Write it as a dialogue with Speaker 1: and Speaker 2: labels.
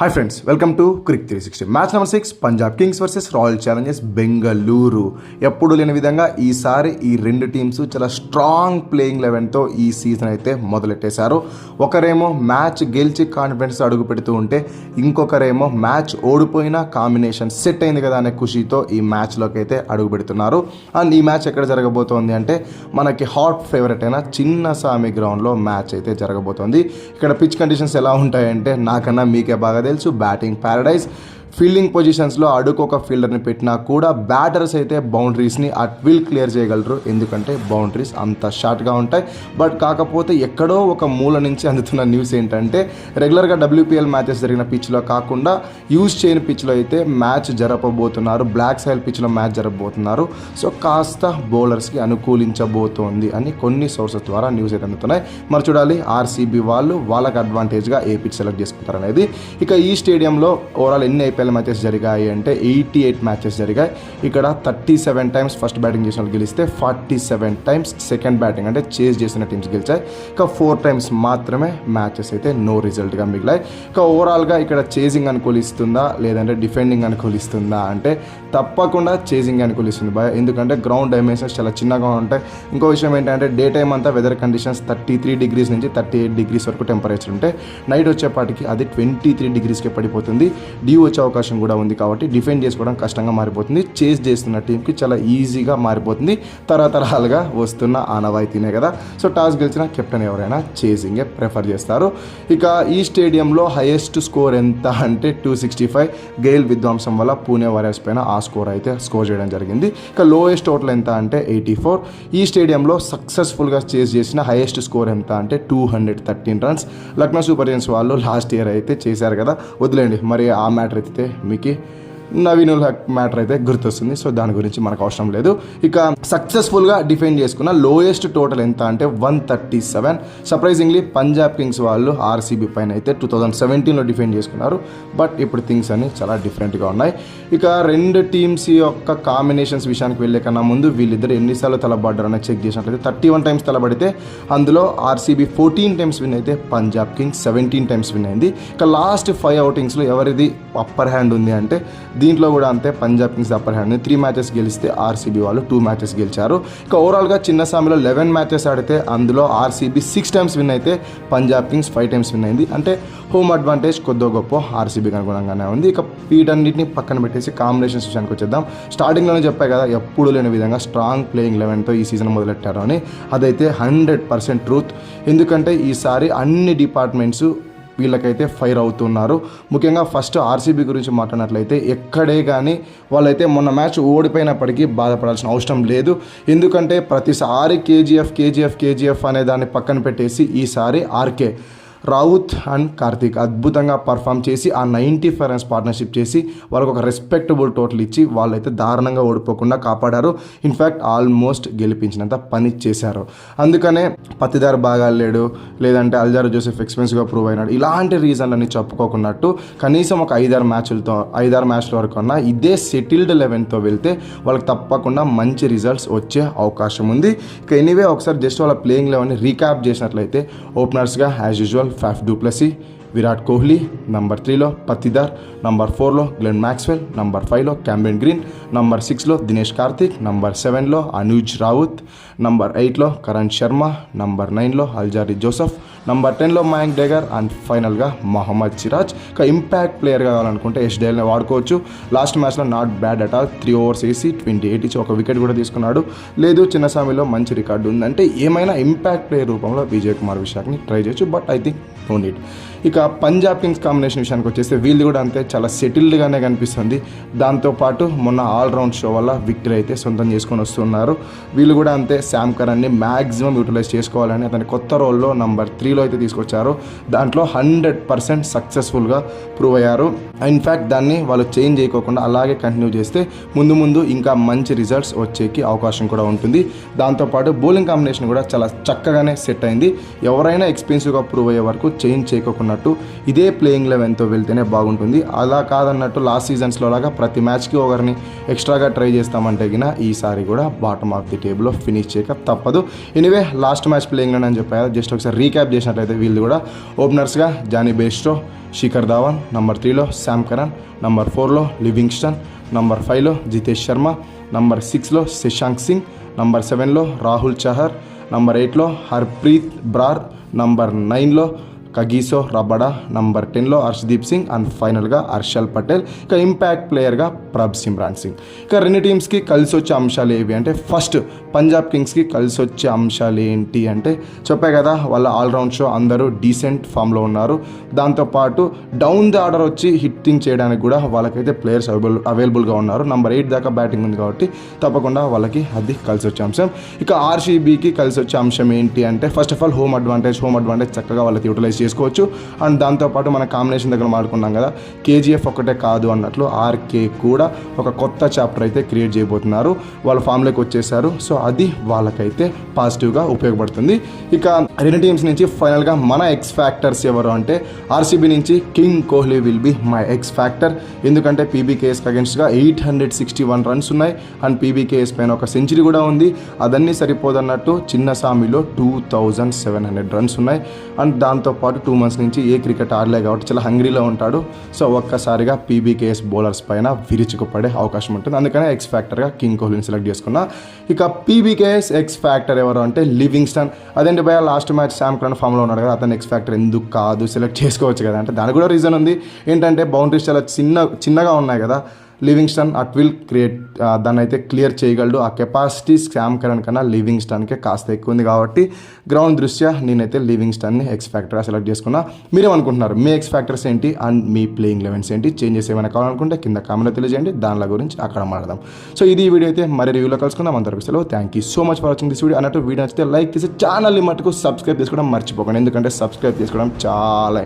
Speaker 1: Hi friends welcome to Cric three sixty match number six Punjab Kings versus Royal Challengers Bengaluru ఎప్పుడు లేని విధంగా ఈసారి ఈ రెండు టీమ్స్ చాలా స్ట్రాంగ్ ప్లేయింగ్ లెవెన్తో ఈ సీజన్ అయితే మొదలెట్టేశారు. ఒకరేమో మ్యాచ్ గెలిచి కాన్ఫిడెన్స్ అడుగు పెడుతూ ఉంటే ఇంకొకరేమో మ్యాచ్ ఓడిపోయిన కాంబినేషన్ సెట్ అయింది కదా అనే ఖుషితో ఈ మ్యాచ్లోకి అయితే అడుగు పెడుతున్నారు. అండ్ ఈ మ్యాచ్ ఎక్కడ జరగబోతోంది అంటే మనకి హాట్ ఫేవరెట్ అయిన చిన్న సామి గ్రౌండ్లో మ్యాచ్ అయితే జరగబోతోంది. ఇక్కడ పిచ్ కండిషన్స్ ఎలా ఉంటాయంటే నాకన్నా మీకే బాగా తెలుసు బ్యాటింగ్ ప్యారడైజ్ ఫీల్డింగ్ పొజిషన్స్లో అడుకొక ఫీల్డర్ని పెట్టినా కూడా బ్యాటర్స్ అయితే బౌండరీస్ని అట్ విల్ క్లియర్ చేయగలరు. ఎందుకంటే బౌండరీస్ అంత షార్ట్గా ఉంటాయి. బట్ కాకపోతే ఎక్కడో ఒక మూల నుంచి అందుతున్న న్యూస్ ఏంటంటే రెగ్యులర్గా డబ్ల్యూపీఎల్ మ్యాచెస్ జరిగిన పిచ్లో కాకుండా యూజ్ చేయని పిచ్లో అయితే మ్యాచ్ జరపబోతున్నారు. బ్లాక్ సైల్ పిచ్లో మ్యాచ్ జరపబోతున్నారు. సో కాస్త బౌలర్స్కి అనుకూలించబోతోంది అని కొన్ని సోర్సెస్ ద్వారా న్యూస్ అయితే అందుతున్నాయి. మరి చూడాలి ఆర్సీబీ వాళ్ళు వాళ్ళకి అడ్వాంటేజ్గా ఏ పిచ్ సెలెక్ట్ చేసుకుంటారు అనేది ఇక ఈ స్టేడియంలో ఓవరాల్ ఎన్ని ఐపీఎల్ మ్యాచెస్ జరిగాయి అంటే ఎయిటీ ఎయిట్ మ్యాచెస్ జరిగాయి. ఇక్కడ thirty seven times first batting చేసిన వాళ్ళు గెలిస్తే forty seven times second batting అంటే చేజ్ చేసిన టీమ్స్ గెలిచాయి. ఇక ఫోర్ టైమ్స్ మాత్రమే మ్యాచెస్ అయితే నో రిజల్ట్గా మిగిలాయి. ఇక ఓవరాల్గా ఇక్కడ చేజింగ్ అనుకూలిస్తుందా? లేదంటే డిఫెండింగ్ అనుకూలిస్తుందా? అంటే తప్పకుండా చేజింగ్ అనుకూలిస్తుంది బాయ్ ఎందుకంటే గ్రౌండ్ డైమెన్షన్స్ చాలా చిన్నగా ఉంటాయి. ఇంకో విషయం ఏంటంటే డే టైం అంతా weather conditions thirty three degrees నుంచి థర్టీ ఎయిట్ డిగ్రీస్ వరకు టెంపరేచర్ ఉంటే నైట్ వచ్చేపాటికి అది ట్వంటీ త్రీ డిగ్రీస్కి పడిపోతుంది. డ్యూ వచ్చే అవకాశం కూడా ఉంది కాబట్టి డిఫెండ్ చేసుకోవడం కష్టంగా మారిపోతుంది. చేజ్ చేస్తున్న టీంకి చాలా ఈజీగా మారిపోతుంది. తరతరాలుగా వస్తున్న ఆనవాయితీనే కదా. సో టాస్ గెలిచిన కెప్టెన్ ఎవరైనా చేజింగే ప్రిఫర్ చేస్తారు. ఇక ఈ స్టేడియంలో హైయెస్ట్ స్కోర్ ఎంత అంటే టూ సిక్స్టీ ఫైవ్. గెయిల్ విధ్వంసం వల్ల పూణే వారియర్స్ పైన ఆ స్కోర్ అయితే స్కోర్ చేయడం జరిగింది. ఇక లోయెస్ట్ టోటల్ ఎంత అంటే ఎయిటీ ఫోర్. ఈ స్టేడియంలో సక్సెస్ఫుల్గా చేజ్ చేసిన హైయెస్ట్ స్కోర్ ఎంత అంటే two hundred thirteen runs. Lucknow Super Giants వాళ్ళు లాస్ట్ ఇయర్ అయితే చేశారు కదా. వదిలేండి మరి ఆ మ్యాటర్ అయితే మీకు నవీనుల్ హక్ మ్యాటర్ అయితే గుర్తొస్తుంది. సో దాని గురించి మనకు అవసరం లేదు. ఇక సక్సెస్ఫుల్గా డిఫెండ్ చేసుకున్న లోయెస్ట్ టోటల్ ఎంత అంటే one thirty seven. Surprisingly Punjab Kings వాళ్ళు ఆర్సీబీ పైన అయితే టూ థౌజండ్ సెవెంటీన్లో డిఫెండ్ చేసుకున్నారు. బట్ ఇప్పుడు థింగ్స్ అన్ని చాలా డిఫరెంట్గా ఉన్నాయి. ఇక రెండు టీమ్స్ యొక్క కాంబినేషన్స్ విషయానికి వెళ్ళే కన్నా ముందు వీళ్ళిద్దరు ఎన్నిసార్లు తలబడ్డారు అనేది చెక్ చేసినట్లయితే థర్టీ వన్ టైమ్స్ తలబడితే అందులో ఆర్సీబీ ఫోర్టీన్ టైమ్స్ విన్ అయితే Punjab Kings seventeen times win అయింది. ఇక లాస్ట్ ఫైవ్ అవుటింగ్స్లో ఎవరిది అప్పర్ హ్యాండ్ ఉంది అంటే దీంట్లో కూడా అంతే Punjab Kings upper hand three matches గెలిస్తే ఆర్సీబీ వాళ్ళు టూ మ్యాచెస్ గెలిచారు. ఇక ఓవరాల్గా చిన్న సమయంలో లెవెన్ మ్యాచెస్ ఆడితే అందులో ఆర్సీబీ సిక్స్ టైమ్స్ విన్ అయితే Punjab Kings five times win అయింది. అంటే హోమ్ అడ్వాంటేజ్ కొద్దో గొప్ప ఆర్సీబీకి అనుగుణంగానే ఉంది. ఇక వీటన్నిటిని పక్కన పెట్టేసి కాంబినేషన్స్ విషయానికి వచ్చేద్దాం. స్టార్టింగ్లోనే చెప్పాయి కదా ఎప్పుడు లేని విధంగా స్ట్రాంగ్ ప్లేయింగ్ లెవెన్తో ఈ సీజన్ మొదలెట్టారు అని. అదైతే హండ్రెడ్ పర్సెంట్ ట్రూత్ ఎందుకంటే ఈసారి అన్ని డిపార్ట్మెంట్స్ వీళ్ళకైతే ఫైర్ అవుతున్నారు. ముఖ్యంగా ఫస్ట్ ఆర్సీబీ గురించి మాట్లాడినట్లయితే ఎక్కడే కానీ వాళ్ళైతే మొన్న మ్యాచ్ ఓడిపోయినప్పటికీ బాధపడాల్సిన అవసరం లేదు. ఎందుకంటే ప్రతిసారి కేజీఎఫ్ కేజీఎఫ్ కేజీఎఫ్ అనే దాన్ని పక్కన పెట్టేసి ఈసారి ఆర్కే రావుత్ అండ్ కార్తీక్ అద్భుతంగా పర్ఫామ్ చేసి ఆ నైంటీ ఫైవ్ రన్స్ పార్ట్నర్షిప్ చేసి వాళ్ళకు ఒక రెస్పెక్టబుల్ టోటల్ ఇచ్చి వాళ్ళైతే దారుణంగా ఓడిపోకుండా కాపాడారు. ఇన్ఫ్యాక్ట్ ఆల్మోస్ట్ గెలిపించినంత పని చేశారు. అందుకనే పత్తిదారు బాగా లేడు లేదంటే అల్జారు జోసెఫ్ ఎక్స్పెన్సివ్గా ప్రూవ్ అయినాడు. ఇలాంటి రీజన్లన్నీ చెప్పుకోకున్నట్టు కనీసం ఒక ఐదారు మ్యాచ్లతో ఐదారు మ్యాచ్ల వరకు అన్నా ఇదే సెటిల్డ్ లెవెన్తో వెళ్తే వాళ్ళకి తప్పకుండా మంచి రిజల్ట్స్ వచ్చే అవకాశం ఉంది. ఇక ఎనీవే ఒకసారి జస్ట్ వాళ్ళ ప్లేయింగ్ లెవెన్ని రీక్యాప్ చేసినట్లయితే ఓపెనర్స్గా as usual 5 du Virat Kohli number త్రీలో పత్తిదార్ నంబర్ ఫోర్లో గ్లెన్ మ్యాక్స్వెల్ నంబర్ ఫైవ్లో క్యాంబెన్ గ్రీన్ నంబర్ సిక్స్లో దినేష్ కార్తిక్ నంబర్ సెవెన్లో అనూజ్ రావుత్ నంబర్ ఎయిట్లో కరణ్ శర్మ నంబర్ నైన్లో అల్జారి జోసఫ్ నంబర్ టెన్లో మయాంక్ డేగర్ అండ్ ఫైనల్గా మొహమ్మద్ సిరాజ్. ఒక ఇంపాక్ట్ ప్లేయర్ కావాలనుకుంటే ఎస్ డేల్ని వాడుకోవచ్చు. లాస్ట్ మ్యాచ్లో not bad at all. Three overs వేసి ట్వంటీ ఎయిట్ ఇచ్చి ఒక వికెట్ కూడా తీసుకున్నాడు. లేదు చిన్నస్వామిలో మంచి రికార్డు ఉందంటే ఏమైనా ఇంపాక్ట్ ప్లేయర్ రూపంలో విజయ్ కుమార్ విశాఖని ట్రై చేయొచ్చు. But I think no need ఇక పంజాబ్ కింగ్స్ కాంబినేషన్ విషయానికి వచ్చేస్తే వీళ్ళు కూడా అంతే చాలా సెటిల్డ్గానే కనిపిస్తుంది. దాంతోపాటు మొన్న ఆల్రౌండ్ షో వల్ల విక్టరీ అయితే సొంతం చేసుకొని వస్తున్నారు. వీళ్ళు కూడా అంతే శామ్ కరణ్ని మ్యాక్సిమం యూటిలైజ్ చేసుకోవాలని అతని కొత్త రోల్లో నంబర్ త్రీలో అయితే తీసుకొచ్చారు. దాంట్లో హండ్రెడ్ పర్సెంట్ సక్సెస్ఫుల్గా ప్రూవ్ అయ్యారు. ఇన్ఫ్యాక్ట్ దాన్ని వాళ్ళు చేంజ్ చేయకోకుండా అలాగే కంటిన్యూ చేస్తే ముందు ముందు ఇంకా మంచి రిజల్ట్స్ వచ్చేకి అవకాశం కూడా ఉంటుంది. దాంతోపాటు బౌలింగ్ కాంబినేషన్ కూడా చాలా చక్కగానే సెట్ అయింది. ఎవరైనా ఎక్స్పెన్సివ్గా ప్రూవ్ అయ్యే వరకు చేంజ్ చేయకున్నట్టు ఇదే ప్లేయింగ్ లెవెన్తో వెళ్తేనే బాగుంటుంది. అలా కాదన్నట్టు లాస్ట్ సీజన్స్లో లాగా ప్రతి మ్యాచ్కి ఒకరిని ఎక్స్ట్రాగా ట్రై చేస్తామంటే గిన ఈసారి కూడా బాటమ్ ఆఫ్ ది టేబుల్లో ఫినిష్ చేయక తప్పదు. ఎనివే లాస్ట్ మ్యాచ్ ప్లేయింగ్ అని చెప్పారు జస్ట్ ఒకసారి రీక్యాప్ చేసినట్లయితే వీళ్ళు కూడా ఓపెనర్స్గా Jonny Bairstow Shikhar Dhawan number త్రీలో శామ్ కరణ్ నంబర్ ఫోర్లో లివింగ్స్టన్ నంబర్ ఫైవ్లో జితేష్ శర్మ నంబర్ సిక్స్లో శశాంక్ సింగ్ నంబర్ సెవెన్లో రాహుల్ చహర్ నంబర్ ఎయిట్లో హర్ప్రీత్ బ్రార్ నంబర్ నైన్లో కగీసో రబడా నంబర్ టెన్లో హర్షదీప్ సింగ్ అండ్ ఫైనల్గా హర్షల్ పటేల్ ఇక ఇంపాక్ట్ ప్లేయర్గా ప్రభ్ సిమ్రాన్ సింగ్. ఇక రెండు టీమ్స్కి కలిసి వచ్చే అంశాలు ఏవి అంటే ఫస్ట్ పంజాబ్ కింగ్స్కి కలిసి వచ్చే అంశాలు ఏంటి అంటే చెప్పే కదా వాళ్ళ ఆల్రౌండ్ షో అందరూ డీసెంట్ ఫామ్లో ఉన్నారు. దాంతోపాటు డౌన్ ది ఆర్డర్ వచ్చి హిట్టింగ్ చేయడానికి కూడా వాళ్ళకైతే ప్లేయర్స్ అవైలబుల్ అవైలబుల్గా ఉన్నారు. నంబర్ ఎయిట్ దాకా బ్యాటింగ్ ఉంది కాబట్టి తప్పకుండా వాళ్ళకి అది కలిసి వచ్చే అంశం. ఇక ఆర్సీబీకి కలిసి వచ్చే అంశం ఏంటి అంటే first of all home advantage home advantage చక్కగా వాళ్ళకి యూటిలైజ్ చేసుకోవచ్చు. అండ్ దాంతోపాటు మన కాంబినేషన్ దగ్గర మాడుకున్నాం కదా కేజీఎఫ్ ఒకటే కాదు అన్నట్లు ఆర్కే కూడా ఒక కొత్త చాప్టర్ అయితే క్రియేట్ చేయబోతున్నారు. వాళ్ళ ఫామ్లోకి వచ్చేసారు. సో అది వాళ్ళకైతే పాజిటివ్గా ఉపయోగపడుతుంది. ఇక రెండు టీమ్స్ నుంచి ఫైనల్గా మన ఎక్స్ ఫ్యాక్టర్స్ ఎవరు అంటే ఆర్సీబీ నుంచి king Kohli will be my X factor ఎందుకంటే PBKS అగెన్స్ట్గా eight hundred sixty one runs ఉన్నాయి. అండ్ పీబీకేఎస్ పైన ఒక సెంచరీ కూడా ఉంది. అదన్నీ సరిపోదన్నట్టు చిన్న సామిలో two thousand seven hundred runs ఉన్నాయి. అండ్ దాంతోపాటు టూ మంత్స్ నుంచి ఏ క్రికెట్ ఆడలే కాబట్టి చాలా హంగ్రీలో ఉంటాడు. సో ఒక్కసారిగా పీబీకేఎస్ బౌలర్స్ పైన విరుచుకుపడే అవకాశం ఉంటుంది. అందుకనే ఎక్స్ ఫ్యాక్టర్గా కింగ్ కోహ్లీని సెలెక్ట్ చేసుకున్నా. ఇక పీబీకేఎస్ ఎక్స్ ఫ్యాక్టర్ ఎవరు అంటే లివింగ్స్టన్ అదేంటి భయ లాస్ట్ మ్యాచ్ శామ్ క్రాన్ ఫామ్లో ఉన్నాడు కదా అతను ఎక్స్ ఫ్యాక్టర్ ఎందుకు కాదు సెలెక్ట్ చేసుకోవచ్చు కదా అంటే దానికి కూడా రీజన్ ఉంది. ఏంటంటే బౌండరీస్ చాలా చిన్న చిన్నగా ఉన్నాయి కదా. లివింగ్స్టన్ అట్ విల్ క్రియేట్ దాన్ని అయితే క్లియర్ చేయగలడు. ఆ కెపాసిటీ శామ్ కరణ్ కన్నా లివింగ్స్టన్కే కాస్త ఎక్కువ ఉంది కాబట్టి గ్రౌండ్ దృష్ట్యా నేనైతే లివింగ్స్టన్ని ఎక్స్ ఫ్యాక్టర్గా సెలెక్ట్ చేసుకున్నా. మీరేమనుకుంటున్నారు? మీ ఎక్స్ ఫ్యాక్టర్స్ ఏంటి? అండ్ మీ ప్లేయింగ్ లెవెన్స్ ఏంటి? చేంజెస్ ఏమైనా కావాలనుకుంటే కింద కామెంట్లో తెలియజేయండి. దానిల గురించి అక్కడ మాట్లాడదాం. సో ఇది ఈ వీడియో అయితే మరి రివ్యూలో కలుసుకుందాం. అందరికీ సెలవు. Thank you so much for watching this video అన్నట్టు వీడియో నచ్చితే లైక్ చేసి ఛానల్ని మటుకు సబ్స్క్రైబ్ చేసుకోవడం మర్చిపోకండి. ఎందుకంటే సబ్స్క్రైబ్ చేసుకోవడం చాలా